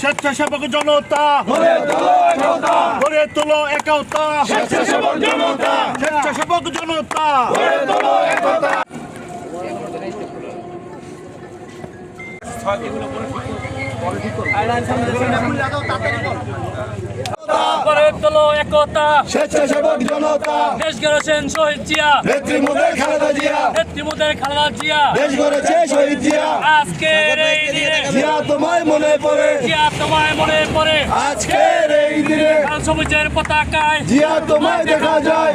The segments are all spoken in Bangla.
স্বেচ্ছাসেবক জনতা। গড়ে তোলো একতা। স্বেচ্ছাসেবক জনতা। স্বেচ্ছাসেবক জনতা। করে তোলো একতা। স্বেচ্ছাসেবক জনতা। দেশ গড়েছেন শহীদ জিয়া। নেত্রী মোদের খালেদা জিয়া। নেত্রীমোদের খালেদা জিয়া। দেশ গড়েছে শহীদ জিয়া। আজকের এই দিনে জিয়া তোমায় মনে পড়ে। জিয়া তোমায় মনে পড়ে। আজকের এই দিনে লাল সবুজের পতাকায় জিয়া তোমায় দেখা যায়।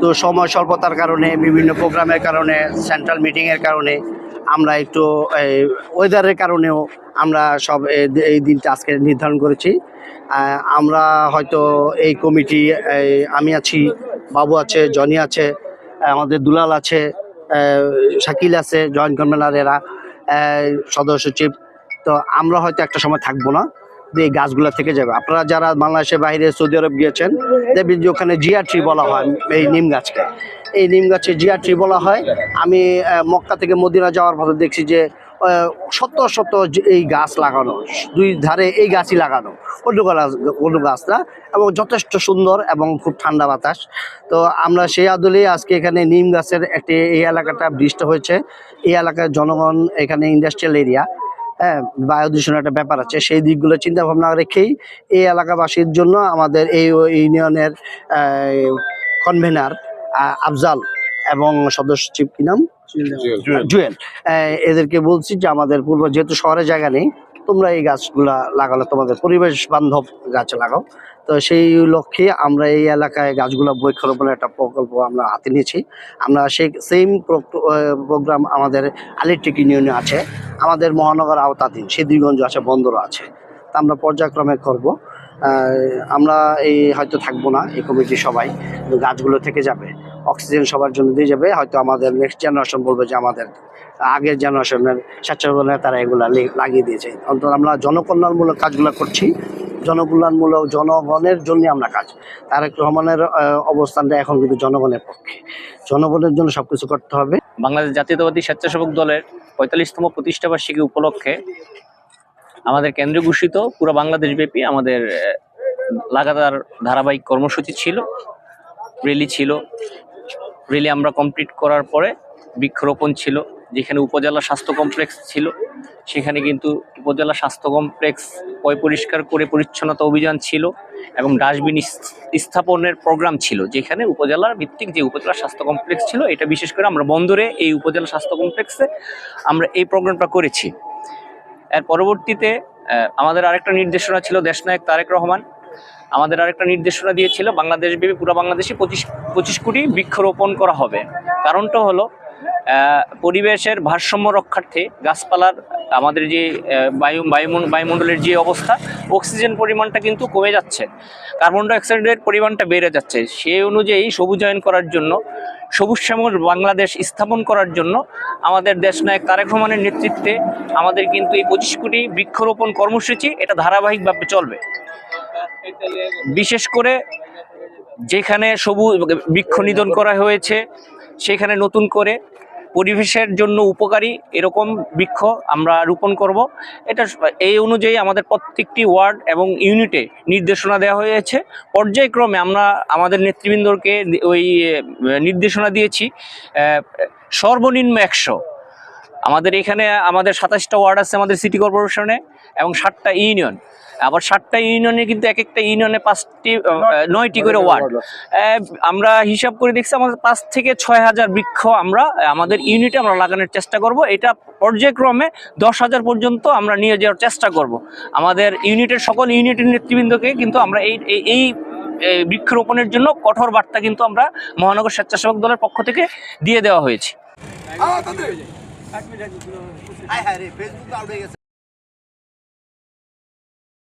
তো সময় স্বল্পতার কারণে, বিভিন্ন প্রোগ্রামের কারণে সেন্ট্রাল মিটিংয়ের কারণে আমরা একটু ওয়েদারের কারণেও আমরা সব এই দিনটা আজকে নির্ধারণ করেছি। আমরা হয়তো এই কমিটি আমি আছি, বাবু আছে, জনি আছে আমাদের দুলাল আছে শাকিল আছে, জয়েন্ট কনভেনার এরা সদস্য সচিব তো আমরা হয়তো একটা সময় থাকব না। এই গাছগুলো থেকে যাবে। আপনারা যারা বাংলাদেশের বাইরে সৌদি আরব গিয়েছেন, দেখবেন যে ওখানে জিয়া ট্রি বলা হয় এই নিম গাছকে। এই নিম গাছে জিয়া ট্রি বলা হয়। আমি মক্কা থেকে মদিনা যাওয়ার পথে দেখছি যে শত শত এই গাছ লাগানো, দুই ধারে এই গাছই লাগানো, অন্য গাছ অন্য গাছ না, এবং যথেষ্ট সুন্দর এবং খুব ঠান্ডা বাতাস। তো আমরা সেই আদলে আজকে এখানে নিম গাছের একটি এই এলাকাটা বৃষ্ট হয়েছে। এই এলাকার জনগণ এখানে ইন্ডাস্ট্রিয়াল এরিয়া হ্যাঁ বায়ু দূষণের একটা ব্যাপার আছে। সেই দিকগুলো চিন্তা ভাবনা রেখেই এই এলাকাবাসীর জন্য আমাদের এই ইউনিয়নের কনভেনার আফজাল এবং সদস্য চিফ কি নাম? জুয়েল। এদেরকে বলছি যে আমাদের পূর্ব যেহেতু শহরে জায়গা নেই তোমরা এই গাছগুলা লাগালে তোমাদের পরিবেশ বান্ধব গাছ লাগাও। তো সেই লক্ষ্যে আমরা এই এলাকায় গাছগুলা বৃক্ষরোপণের একটা প্রকল্প আমরা হাতে নিয়েছি। আমরা সেই সেম প্রোগ্রাম আমাদের আলিটেক ইউনিয়নে আছে। আমাদের মহানগর আওতাধীন, সিদ্ধিগঞ্জ আছে বন্দর আছে। তা আমরা পর্যায়ক্রমে করব। আমরা এই হয়তো থাকব না, এই কমিটি সবাই গাছগুলো থেকে যাবে। অক্সিজেন সবার জন্য দিয়ে যাবে, হয়তো আমাদের নেক্সট জেনারেশন বলবে যে আমাদের আগের জেনারেশনের স্বেচ্ছাসেবকরা তারা এগুলো লাগিয়ে দিয়েছে। অন্তত আমরা জনকল্যাণমূলক কাজগুলো করছি। জনকল্যাণমূলক জনগণের জন্য আমরা কাজ। তারেক রহমানের অবস্থানটা এখন কিন্তু জনগণের পক্ষে। জনগণের জন্য সবকিছু করতে হবে। বাংলাদেশ জাতীয়তাবাদী স্বেচ্ছাসেবক দলের পঁয়তাল্লিশতম প্রতিষ্ঠাবার্ষিকী উপলক্ষে আমাদের কেন্দ্রীয় ঘোষিত, পুরো বাংলাদেশ ব্যাপী আমাদের লাগাতার ধারাবাহিক কর্মসূচি ছিল র্যালি ছিল। র্যালি আমরা কমপ্লিট করার পরে বৃক্ষরোপণ ছিল, যেখানে উপজেলা স্বাস্থ্য কমপ্লেক্স ছিল। সেখানে কিন্তু উপজেলা স্বাস্থ্য কমপ্লেক্স পয় পরিষ্কার করে পরিচ্ছন্নতা অভিযান ছিল এবং ডাস্টবিন স্থাপনের প্রোগ্রাম ছিল, যেখানে উপজেলার ভিত্তিক যে উপজেলা স্বাস্থ্য কমপ্লেক্স ছিল, এটা বিশেষ করে আমরা বন্দরে এই উপজেলা স্বাস্থ্য কমপ্লেক্সে আমরা এই প্রোগ্রামটা করেছি। এর পরবর্তীতে আমাদের আরেকটা নির্দেশনা ছিল দেশনায়ক তারেক রহমান। আমাদের আরেকটা নির্দেশনা দিয়েছিল বাংলাদেশ ব্যাপী পুরো বাংলাদেশে পঁচিশ পঁচিশ কোটি বৃক্ষরোপণ করা হবে। কারণটা হলো পরিবেশের ভারসাম্য রক্ষার্থে গাছপালার আমাদের যে বায়ু বায়ুমণ্ডলের যে অবস্থা, অক্সিজেন পরিমাণটা কিন্তু কমে যাচ্ছে। কার্বন ডাইঅক্সাইডের পরিমাণটা বেড়ে যাচ্ছে। সেই অনুযায়ী সবুজায়ন করার জন্য, সবুজ শ্যামল বাংলাদেশ স্থাপন করার জন্য আমাদের দেশনায়ক তারেক রহমানের নেতৃত্বে আমাদের কিন্তু এই পঁচিশ কোটি বৃক্ষরোপণ কর্মসূচি এটা ধারাবাহিকভাবে চলবে। বিশেষ করে যেখানে সবুজ বৃক্ষ নিধন করা হয়েছে, সেখানে নতুন করে পরিবেশের জন্য উপকারী এরকম বৃক্ষ আমরা রোপণ করব। এটা এই অনুযায়ী আমাদের প্রত্যেকটি ওয়ার্ড এবং ইউনিটে নির্দেশনা দেওয়া হয়েছে। পর্যায়ক্রমে আমরা আমাদের নেতৃবৃন্দকে ওই নির্দেশনা দিয়েছি সর্বনিম্ন একশো। আমাদের এখানে, আমাদের সাতাশটা ওয়ার্ড আছে আমাদের সিটি কর্পোরেশনে। এবং ষাটটা ইউনিয়ন। আবার সাতটা ইউনিয়নে কিন্তু এক একটা ইউনিয়নে পাঁচটি নয়টি করে ওয়ার্ড। আমরা হিসাব করে দেখছি আমাদের পাঁচ থেকে ছয় হাজার বৃক্ষ আমরা আমাদের ইউনিটে আমরা লাগানোর চেষ্টা করব। এটা পর্যায়ক্রমে দশ হাজার পর্যন্ত আমরা নিয়ে যাওয়ার চেষ্টা করব। আমাদের ইউনিটের সকল ইউনিটের নেতৃবৃন্দকে কিন্তু আমরা এই এই- এই এই বৃক্ষরোপণের জন্য কঠোর বার্তা কিন্তু আমরা মহানগর স্বেচ্ছাসেবক দলের পক্ষ থেকে দিয়ে দেওয়া হয়েছে।